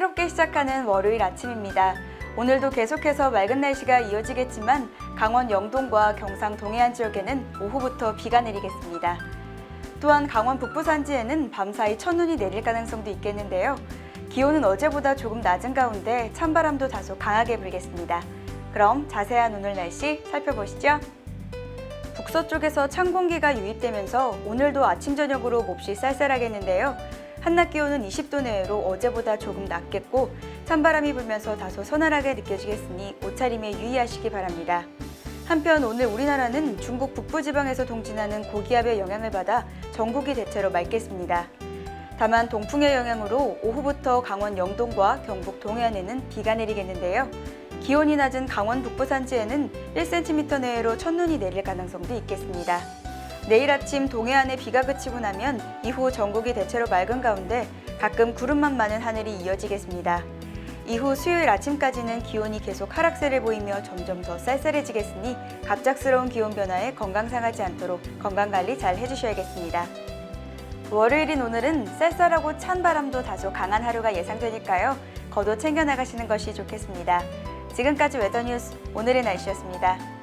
맑게 시작하는 월요일 아침입니다. 오늘도 계속해서 맑은 날씨가 이어지겠지만 강원 영동과 경상 동해안 지역에는 오후부터 비가 내리겠습니다. 또한 강원 북부 산지에는 밤사이 첫눈이 내릴 가능성도 있겠는데요. 기온은 어제보다 조금 낮은 가운데 찬바람도 다소 강하게 불겠습니다. 그럼 자세한 오늘 날씨 살펴보시죠. 북서쪽에서 찬 공기가 유입되면서 오늘도 아침 저녁으로 몹시 쌀쌀하겠는데요. 한낮 기온은 20도 내외로 어제보다 조금 낮겠고 찬바람이 불면서 다소 서늘하게 느껴지겠으니 옷차림에 유의하시기 바랍니다. 한편 오늘 우리나라는 중국 북부 지방에서 동진하는 고기압의 영향을 받아 전국이 대체로 맑겠습니다. 다만 동풍의 영향으로 오후부터 강원 영동과 경북 동해안에는 비가 내리겠는데요. 기온이 낮은 강원 북부 산지에는 1cm 내외로 첫눈이 내릴 가능성도 있겠습니다. 내일 아침 동해안에 비가 그치고 나면 이후 전국이 대체로 맑은 가운데 가끔 구름만 많은 하늘이 이어지겠습니다. 이후 수요일 아침까지는 기온이 계속 하락세를 보이며 점점 더 쌀쌀해지겠으니 갑작스러운 기온 변화에 건강 상하지 않도록 건강 관리 잘 해주셔야겠습니다. 월요일인 오늘은 쌀쌀하고 찬 바람도 다소 강한 하루가 예상되니까요. 겉옷 챙겨 나가시는 것이 좋겠습니다. 지금까지 웨더뉴스 오늘의 날씨였습니다.